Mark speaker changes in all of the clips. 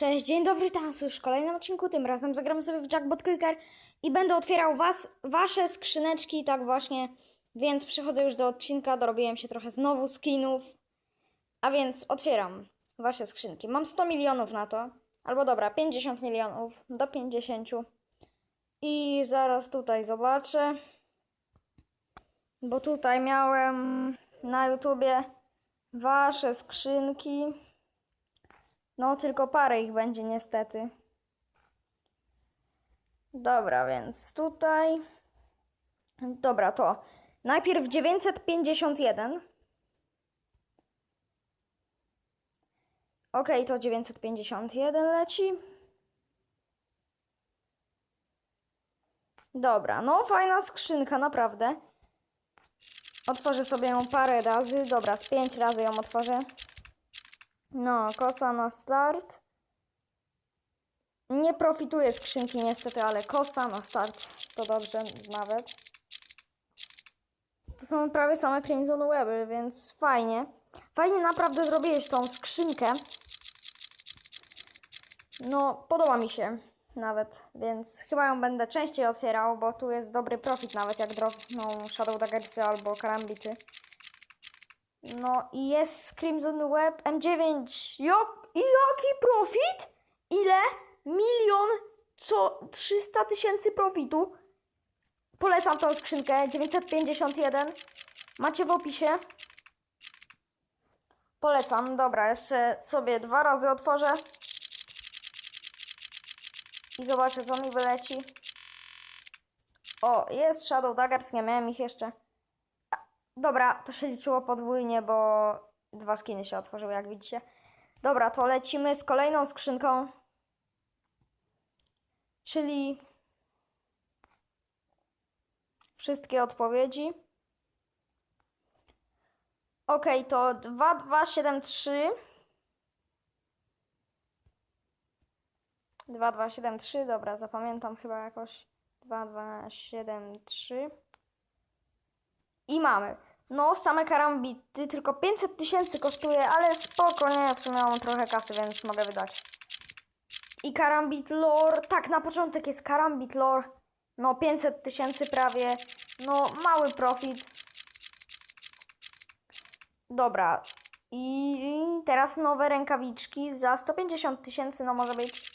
Speaker 1: Cześć, dzień dobry, teraz już w kolejnym odcinku. Tym razem zagramy sobie w Jackbot Clicker i będę otwierał was, wasze skrzyneczki, tak właśnie. Więc przechodzę już do odcinka, dorobiłem się trochę znowu skinów. A więc otwieram wasze skrzynki. Mam 100 milionów na to. Albo dobra, 50 milionów do 50. I zaraz tutaj zobaczę. Bo tutaj miałem na YouTubie wasze skrzynki. No, tylko parę ich będzie niestety. Dobra, więc tutaj. Dobra, to najpierw 951. Okej, to 951 leci. Dobra, no fajna skrzynka, naprawdę. Otworzę sobie ją parę razy. Dobra, z pięć razy ją otworzę. No, kosa na start. Nie profituję skrzynki niestety, ale kosa na start to dobrze nawet. To są prawie same Crimson Weby, więc fajnie. Fajnie naprawdę zrobiłeś tą skrzynkę. No, podoba mi się nawet, więc chyba ją będę częściej otwierał, bo tu jest dobry profit nawet jak drobną Shadow Daggersy albo Karambity. No i jest Crimson Web M9. Jak, I jaki profit? Ile? Milion co 300 tysięcy profitu. Polecam tą skrzynkę 951. Macie w opisie. Polecam. Dobra, jeszcze sobie dwa razy otworzę. I zobaczę co mi wyleci. O, jest Shadow Daggers, nie miałem ich jeszcze. Dobra, to się liczyło podwójnie, bo dwa skiny się otworzyły, jak widzicie. Dobra, to lecimy z kolejną skrzynką. Czyli wszystkie odpowiedzi. Ok, to 2273. 2273, dobra, zapamiętam chyba jakoś. 2273. I mamy. No, same karambity, tylko 500 tysięcy kosztuje, ale spoko, nie, w sumie mam trochę kasy, więc mogę wydać. I karambit lore, tak, na początek jest karambit lore, no 500 tysięcy prawie, no mały profit. Dobra, i teraz nowe rękawiczki za 150 tysięcy, no może być.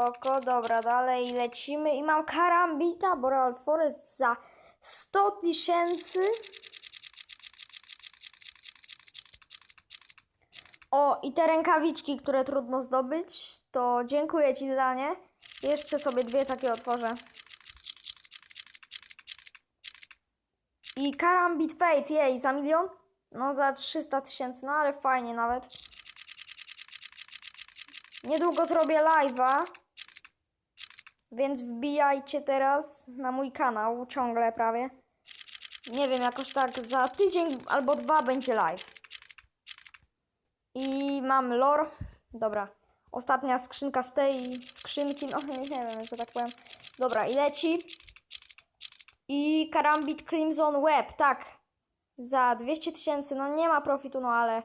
Speaker 1: Spoko, dobra, dalej lecimy i mam karambita Boreal Forest za 100 tysięcy. O, i te rękawiczki, które trudno zdobyć, to dziękuję Ci za nie. Jeszcze sobie dwie takie otworzę. I Karambit Fate, jej, za milion? No za 300 tysięcy, no ale fajnie nawet. Niedługo zrobię live'a. Więc wbijajcie teraz na mój kanał, ciągle prawie. Nie wiem, jakoś tak za tydzień albo dwa będzie live. I mam lore. Dobra. Ostatnia skrzynka z tej skrzynki. No nie, nie wiem, co tak powiem. Dobra, i leci. I Karambit Crimson Web, tak. Za 200 tysięcy. No nie ma profitu, no ale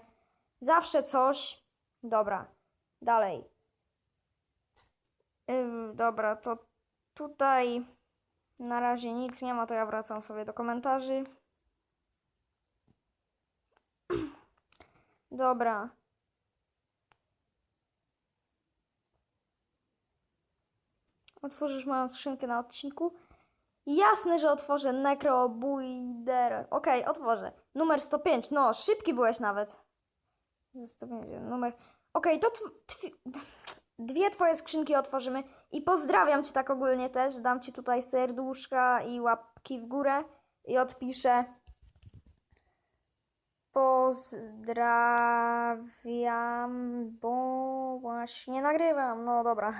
Speaker 1: zawsze coś. Dobra. Dalej. Ym, dobra, to tutaj na razie nic nie ma, to ja wracam sobie do komentarzy. Dobra. Otworzysz moją skrzynkę na odcinku? Jasne, że otworzę Necrobuider. Okej, otworzę. Numer 105. No, szybki byłeś nawet. 105, numer. Okej, to tw- tw- dwie twoje skrzynki otworzymy. I pozdrawiam cię tak ogólnie też. Dam ci tutaj serduszka i łapki w górę. I odpiszę. Pozdrawiam, bo właśnie nagrywam. No dobra.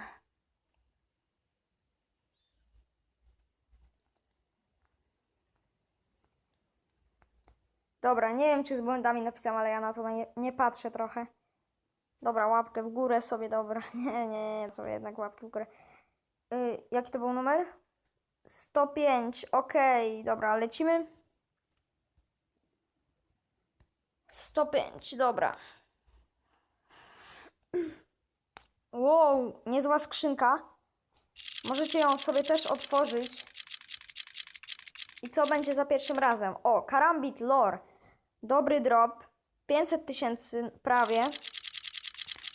Speaker 1: Dobra, nie wiem czy z błędami napisałam, ale ja na to nie, nie patrzę trochę. Dobra, łapkę w górę sobie, dobra. Nie, nie, nie, sobie jednak łapkę w górę. Y, jaki to był numer? 105, okej, dobra, lecimy. 105, dobra. Wow, niezła skrzynka. Możecie ją sobie też otworzyć. I co będzie za pierwszym razem? O, Karambit Lore. Dobry drop. 500 tysięcy prawie.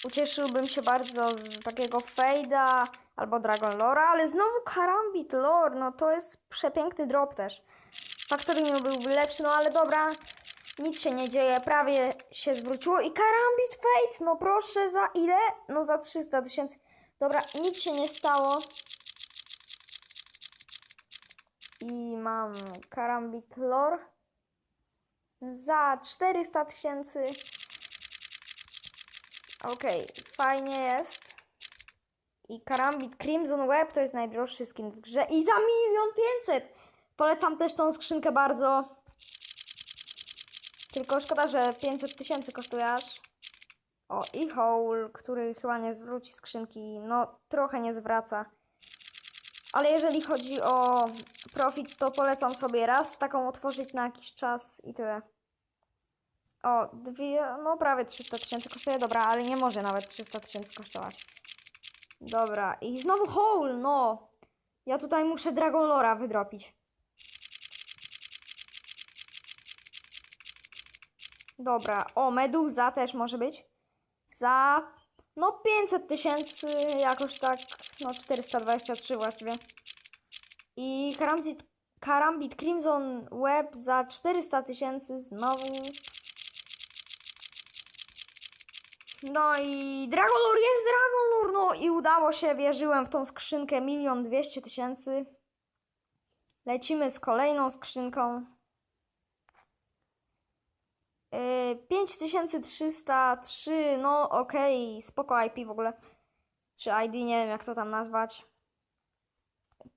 Speaker 1: Ucieszyłbym się bardzo z takiego Fejda albo Dragon Lora, ale znowu Karambit Lore, no to jest przepiękny drop też. Factory New byłby lepszy, no ale dobra, nic się nie dzieje, prawie się zwróciło i Karambit Fate, no proszę, za ile? No za 300 tysięcy. Dobra, nic się nie stało. I mam Karambit Lore za 400 tysięcy. Okej, fajnie jest. I Karambit Crimson Web to jest najdroższy skin w grze. I za milion pięćset! Polecam też tą skrzynkę bardzo. Tylko szkoda, że 500 tysięcy kosztuje aż. O, i Hole, który chyba nie zwróci skrzynki. No, trochę nie zwraca. Ale jeżeli chodzi o profit, to polecam sobie raz taką otworzyć na jakiś czas i tyle. O, dwie, no prawie 300 tysięcy kosztuje, dobra, ale nie może nawet 300 tysięcy kosztować. Dobra, i znowu Hole, no. Ja tutaj muszę Dragon Lora wydropić. Dobra, o, Meduza też może być. Za, no 500 tysięcy, jakoś tak, no 423 właściwie. I Karambit, Karambit Crimson Web za 400 tysięcy znowu. No i Dragolur jest Dragolur, no i udało się, wierzyłem w tą skrzynkę milion dwieście tysięcy. Lecimy z kolejną skrzynką. Yy, 5303, no okej, spoko IP w ogóle. Czy ID, nie wiem jak to tam nazwać.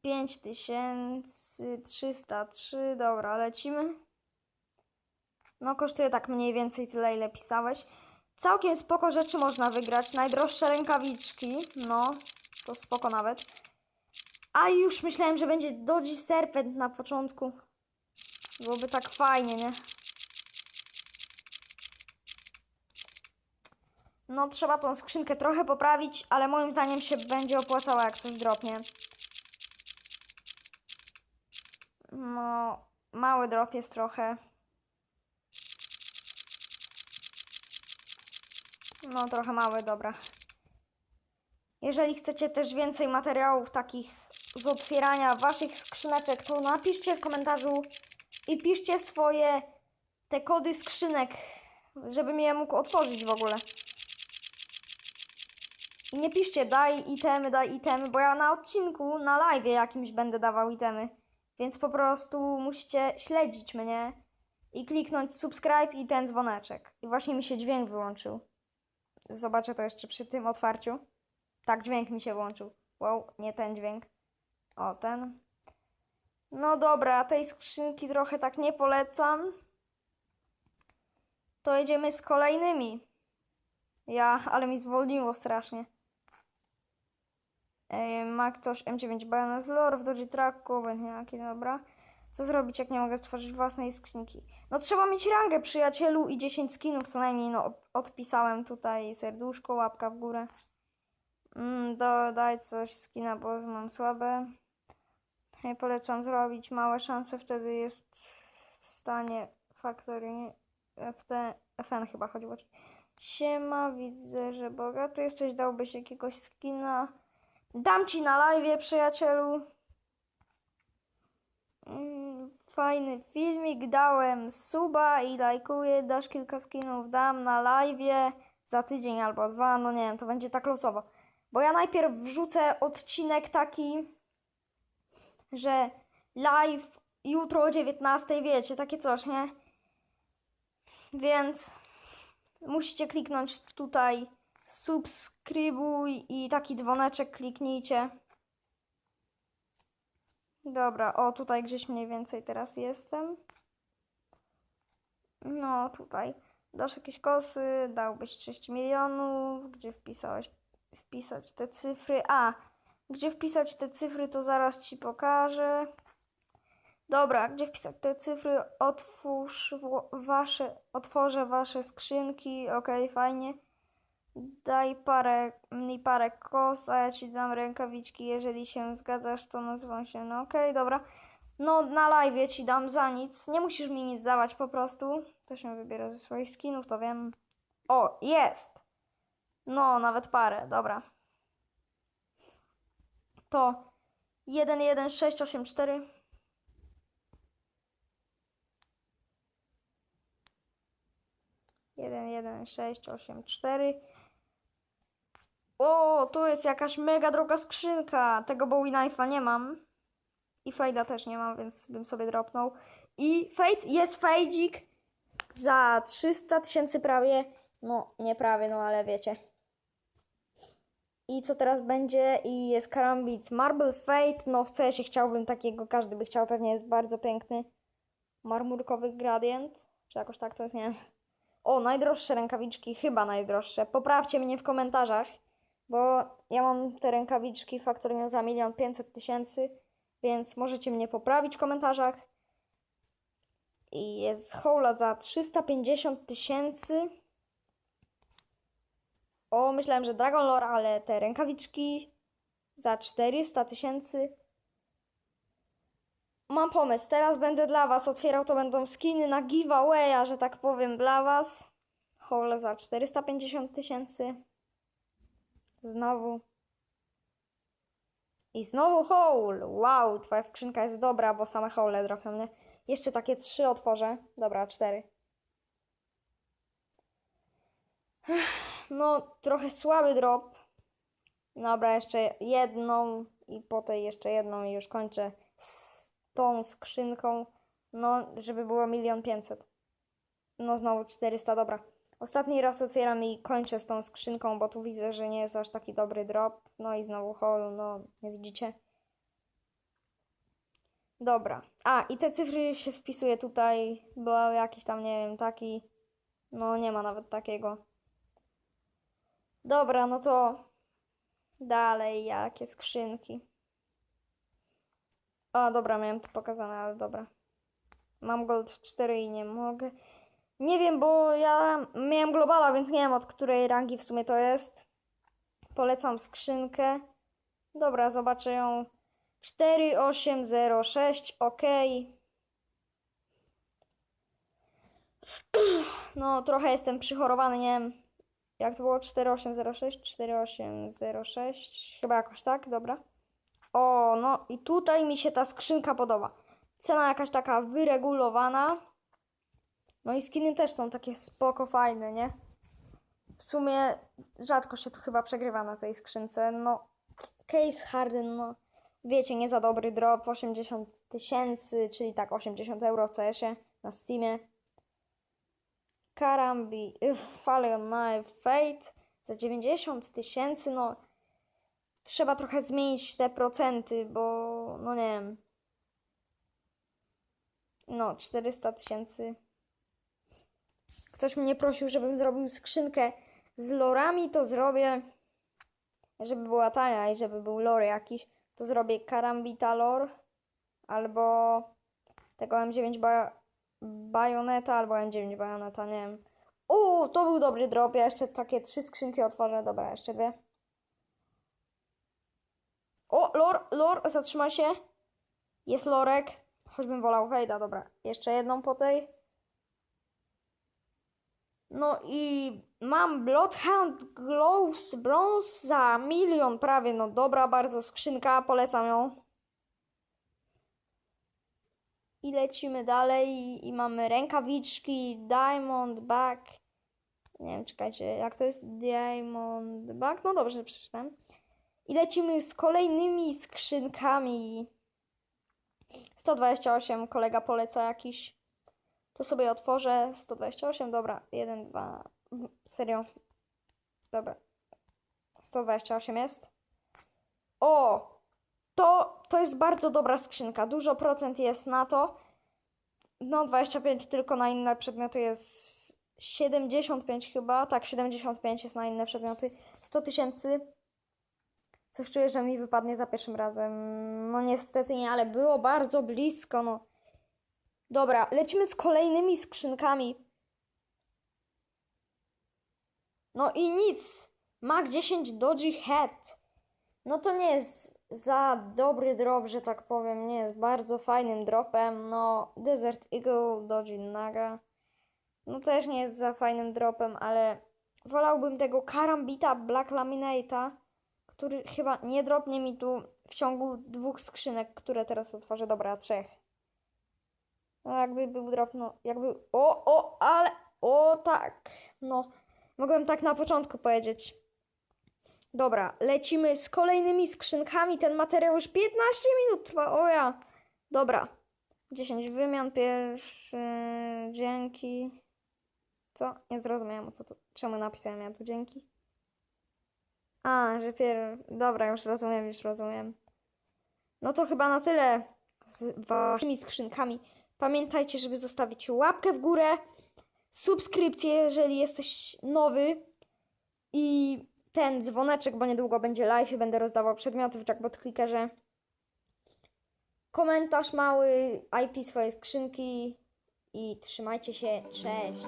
Speaker 1: 5303, dobra, lecimy. No kosztuje tak mniej więcej tyle, ile pisałeś. Całkiem spoko rzeczy można wygrać. Najdroższe rękawiczki, no, to spoko nawet. A już myślałem, że będzie Dodgy Serpent na początku. Byłoby tak fajnie, nie? No, trzeba tą skrzynkę trochę poprawić, ale moim zdaniem się będzie opłacało, jak coś dropnie. No, mały drop jest trochę. No, trochę mały, dobra. Jeżeli chcecie też więcej materiałów takich z otwierania waszych skrzyneczek, to napiszcie w komentarzu i piszcie swoje te kody skrzynek, żebym je mógł otworzyć w ogóle. I nie piszcie daj itemy, daj itemy, bo ja na odcinku, na live jakimś będę dawał itemy. Więc po prostu musicie śledzić mnie i kliknąć subscribe i ten dzwoneczek. I właśnie mi się dźwięk wyłączył. Zobaczę to jeszcze przy tym otwarciu. Tak, dźwięk mi się włączył. Wow, nie ten dźwięk. O, ten. No dobra, tej skrzynki trochę tak nie polecam. To jedziemy z kolejnymi. Ja, ale mi zwolniło strasznie. Ej, ma ktoś M9 Bayonet Lore w Dodge Tracku, będzie jaki, dobra. Co zrobić, jak nie mogę stworzyć własnej skrzynki? No trzeba mieć rangę, przyjacielu, i 10 skinów co najmniej. No, od- odpisałem tutaj serduszko, łapka w górę. Mm, dodaj coś skina, bo mam słabe. Ja polecam zrobić małe szanse, wtedy jest w stanie Factory FT, FN chyba chodziło. Siema, widzę, że bogaty jesteś, dałbyś jakiegoś skina. Dam ci na live, przyjacielu. Mm, Fajny filmik, dałem suba i lajkuję, dasz kilka skinów, dam na live za tydzień albo dwa, no nie wiem, to będzie tak losowo. Bo ja najpierw wrzucę odcinek taki, że live jutro o 19, wiecie, takie coś, nie? Więc musicie kliknąć tutaj subskrybuj i taki dzwoneczek kliknijcie. Dobra, o tutaj gdzieś mniej więcej teraz jestem. No tutaj. Dasz jakieś kosy, dałbyś 6 milionów, gdzie wpisałeś, wpisać te cyfry. A, Gdzie wpisać te cyfry, to zaraz ci pokażę. Dobra, gdzie wpisać te cyfry? Otwórz wasze, otworzę wasze skrzynki. Okej, fajnie. Daj parę, mi parę kos, a ja ci dam rękawiczki. Jeżeli się zgadzasz, to nazywam się. No okej, dobra. No na live ci dam za nic. Nie musisz mi nic dawać po prostu. To się wybiera ze swoich skinów, to wiem. O, jest! No, nawet parę, dobra. To 11684. Jeden, jeden, sześć, osiem, cztery. O, tu jest jakaś mega droga skrzynka. Tego Bowie Knife'a nie mam. I Fade'a też nie mam, więc bym sobie dropnął. I Fade, jest Fade'ik za 300 tysięcy prawie. No, nie prawie, no ale wiecie. I co teraz będzie? I jest Karambit Marble Fate. No w CS-ie chciałbym takiego, każdy by chciał, pewnie jest bardzo piękny. Marmurkowy gradient. Czy jakoś tak to jest, nie wiem. O, najdroższe rękawiczki, chyba najdroższe. Poprawcie mnie w komentarzach, bo ja mam te rękawiczki faktorynie za milion pięćset tysięcy, więc możecie mnie poprawić w komentarzach. I jest hola za 350 tysięcy. O, myślałem, że Dragon Lore, ale te rękawiczki za 400 tysięcy. Mam pomysł, teraz będę dla Was otwierał, to będą skiny na giveawaya, że tak powiem, dla Was. Hole za 450 tysięcy. Znowu. I znowu hole. Wow, Twoja skrzynka jest dobra, bo same hole dropią mnie. Jeszcze takie trzy otworzę. Dobra, cztery. No, trochę słaby drop. Dobra, jeszcze jedną i po tej jeszcze jedną i już kończę z tą skrzynką. No, żeby było milion pięćset. No, znowu 400, dobra. Ostatni raz otwieram i kończę z tą skrzynką, bo tu widzę, że nie jest aż taki dobry drop. No i znowu hole, no, nie widzicie? Dobra. A, i te cyfry się wpisuje tutaj, bo jakiś tam, nie wiem, taki. No, nie ma nawet takiego. Dobra, no to dalej, jakie skrzynki. A, dobra, miałem to pokazane, ale dobra. Mam Gold 4 i nie mogę. Nie wiem, bo ja miałem Globala, więc nie wiem od której rangi w sumie to jest. Polecam skrzynkę. Dobra, zobaczę ją. 4806, ok. No, trochę jestem przychorowany, nie wiem. Jak to było? 4806, 4806, chyba jakoś tak, dobra. O, no i tutaj mi się ta skrzynka podoba. Cena jakaś taka wyregulowana. No i skiny też są takie spoko, fajne, nie? W sumie rzadko się tu chyba przegrywa na tej skrzynce. No, case Harden, no wiecie, nie za dobry drop, 80 tysięcy, czyli tak 80 euro w CS-ie na Steamie. Karambi, Falcon Knife, Fate za 90 tysięcy, no trzeba trochę zmienić te procenty, bo no nie wiem. No, 400 tysięcy. Ktoś mnie prosił, żebym zrobił skrzynkę z lorami, to zrobię. Żeby była tania i żeby był lore jakiś, to zrobię Karambita lore albo tego M9 ba Bajoneta albo M9 Bajoneta, nie wiem. O, to był dobry drop. Ja jeszcze takie trzy skrzynki otworzę. Dobra, jeszcze dwie. O, lor, lor, zatrzymaj się. Jest lorek. Choćbym wolał hejda, dobra. Jeszcze jedną po tej. No i mam Bloodhound Gloves Bronze za milion prawie. No dobra, bardzo skrzynka, polecam ją. I lecimy dalej i, mamy rękawiczki, Diamond Back. Nie wiem, czekajcie, jak to jest Diamond Back? No dobrze, przeczytam. I lecimy z kolejnymi skrzynkami. 128, kolega poleca jakiś. To sobie otworzę. 128, dobra. 1, 2. Serio. Dobra. 128 jest. O! To, to jest bardzo dobra skrzynka. Dużo procent jest na to. No, 25 tylko na inne przedmioty jest 75 chyba. Tak, 75 jest na inne przedmioty. 100 tysięcy. Coś czuję, że mi wypadnie za pierwszym razem. No niestety nie, ale było bardzo blisko, no. Dobra, lecimy z kolejnymi skrzynkami. No i nic. Mag 10 Dodgy Head. No to nie jest za dobry drop, że tak powiem. Nie jest bardzo fajnym dropem. No, Desert Eagle Dodgy Naga. No też nie jest za fajnym dropem, ale wolałbym tego Karambita Black Laminate'a, który chyba nie dropnie mi tu w ciągu dwóch skrzynek, które teraz otworzę. Dobra, trzech. No jakby był drop, no jakby... O, o, ale... O, tak. No, mogłem tak na początku powiedzieć. Dobra, lecimy z kolejnymi skrzynkami. Ten materiał już 15 minut trwa. O ja. Dobra. 10 wymian pierwszy. Dzięki. Co? Nie zrozumiałem co tu. Czemu napisałem ja tu dzięki? A, że pier... Dobra, już rozumiem, już rozumiem. No to chyba na tyle z waszymi skrzynkami. Pamiętajcie, żeby zostawić łapkę w górę, subskrypcję, jeżeli jesteś nowy i ten dzwoneczek, bo niedługo będzie live i będę rozdawał przedmioty w Jackbot Clickerze. Komentarz mały, IP swojej skrzynki i trzymajcie się, cześć!